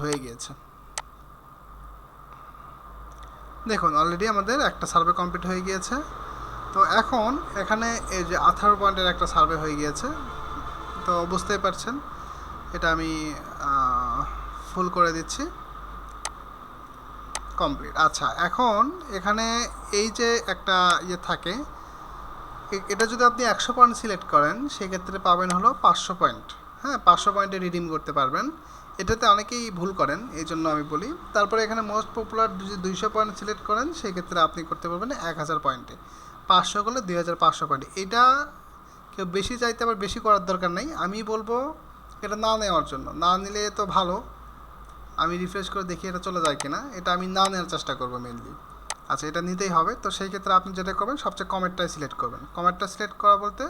হয়ে গিয়েছে। দেখুন অলরেডি আমাদের একটা সার্ভে কমপ্লিট হয়ে গিয়েছে। তো এখন এখানে এই যে আঠারো পয়েন্টের একটা সার্ভে হয়ে গিয়েছে। তো বুঝতেই পারছেন, এটা আমি ফুল করে দিচ্ছি। কমপ্লিট আচ্ছা এখন এখানে এই যে একটা ইয়ে থাকে এটা যদি আপনি একশো পয়েন্ট সিলেক্ট করেন, সেক্ষেত্রে পাবেন হলো পাঁচশো পয়েন্ট। হ্যাঁ পাঁচশো পয়েন্টে রিডিম করতে পারবেন। এটাতে অনেকেই ভুল করেন, এই জন্য আমি বলি। তারপরে এখানে মোস্ট পপুলার যদি দুইশো পয়েন্ট সিলেক্ট করেন, সেক্ষেত্রে আপনি করতে পারবেন এক হাজার পয়েন্টে। পাঁচশো করলে দুই হাজার পাঁচশো পয়েন্ট। এটা কেউ বেশি চাইতে আবার বেশি করার দরকার নেই। আমি বলব, এটা না নেওয়ার জন্য। না নিলে তো ভালো। আমি রিফ্রেশ করে দেখি এটা চলে যায় কিনা। এটা আমি না নেওয়ার চেষ্টা করব মেনলি আচ্ছা এটা নিতেই হবে। তো সেই ক্ষেত্রে আপনি যেটা করবেন, সবচেয়ে কমেন্টটাই সিলেক্ট করবেন। কমেন্টটা সিলেক্ট করা বলতে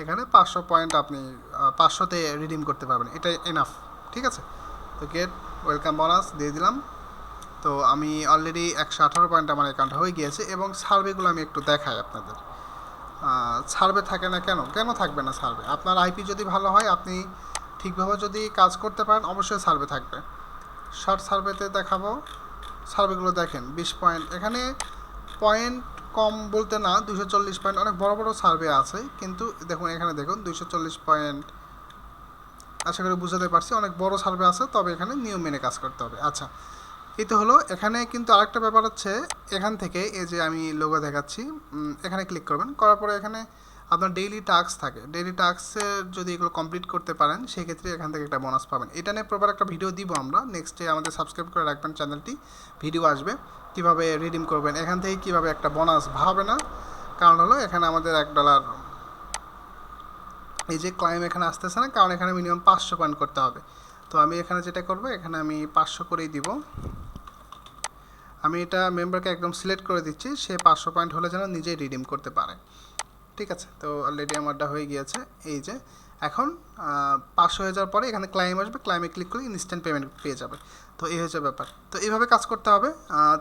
এখানে পাঁচশো পয়েন্ট আপনি পাঁচশোতে রিডিম করতে পারবেন। এটা এনাফ ঠিক আছে? তো গেট ওয়েলকাম বোনাস দিয়ে দিলাম। তো আমি অলরেডি একশো আঠারো পয়েন্ট আমার অ্যাকাউন্ট হয়ে গিয়েছে এবং সার্ভেগুলো আমি একটু দেখাই আপনাদের। সার্ভে থাকে না কেন? কেন থাকবে না সার্ভে আপনার আইপি যদি ভালো হয়, আপনি ঠিকভাবে যদি কাজ করতে পারেন, অবশ্যই সার্ভে থাকবে। শর্ট সার্ভেতে দেখাবো। সার্ভেগুলো দেখেন, বিশ পয়েন্ট এখানে পয়েন্ট কম বলতে না দুশো চল্লিশ পয়েন্ট অনেক বড় বড় সার্ভে আছে, কিন্তু দেখুন এখানে দেখুন দুশো চল্লিশ পয়েন্ট আশা করি বুঝাতে পারছি, অনেক বড় সার্ভে আছে, তবে এখানে নিয়ম মেনে কাজ করতে হবে। আচ্ছা এই তো হলো, এখানে কিন্তু আরেকটা ব্যাপার হচ্ছে, এখান থেকে এই যে আমি লোগো দেখাচ্ছি এখানে ক্লিক করবেন, করার পরে এখানে আপনার ডেইলি টাস্ক থাকে। ডেইলি টাস্কে যদি এগুলো কমপ্লিট করতে পারেন, সেক্ষেত্রে এখান থেকে একটা বোনাস পাবেন। এটা নিয়ে প্রপার একটা ভিডিও দিব আমরা। নেক্সটে আমাদের সাবস্ক্রাইব করে রাখবেন চ্যানেলটি ভিডিও আসবে। কীভাবে রিডিম করবেন, এখান থেকে কীভাবে একটা বোনাস ভাবে না। কারণ হলো এখানে আমাদের এক ডলার এই যে ক্লাইম এখানে আসতেছে না, কারণ এখানে মিনিমাম পাঁচশো পয়েন্ট করতে হবে। তো আমি এখানে যেটা করব, এখানে আমি পাঁচশো করেই দিব। আমি এটা মেম্বারকে একদম সিলেক্ট করে দিচ্ছি। সে পাঁচশো পয়েন্ট হলে যেন নিজেই রিডিম করতে পারে। ঠিক আছে, তো অলরেডি আমারটা হয়ে গিয়েছে। এই যে, এখন পাঁচশো হয়ে যাওয়ার পরে এখানে ক্লাইম আসবে ক্লাইমে ক্লিক করলে ইনস্ট্যান্ট পেমেন্ট পেয়ে যাবে। তো এই হয়েছে ব্যাপার। তো এইভাবে কাজ করতে হবে।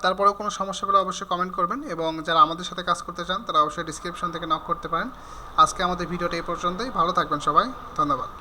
তারপরেও কোনো সমস্যা অবশ্যই কমেন্ট করবেন এবং যারা আমাদের সাথে কাজ করতে চান, তারা অবশ্যই ডিসক্রিপশন থেকে নক করতে পারেন। আজকে আমাদের ভিডিওটা এই পর্যন্তই। ভালো থাকবেন সবাই। ধন্যবাদ।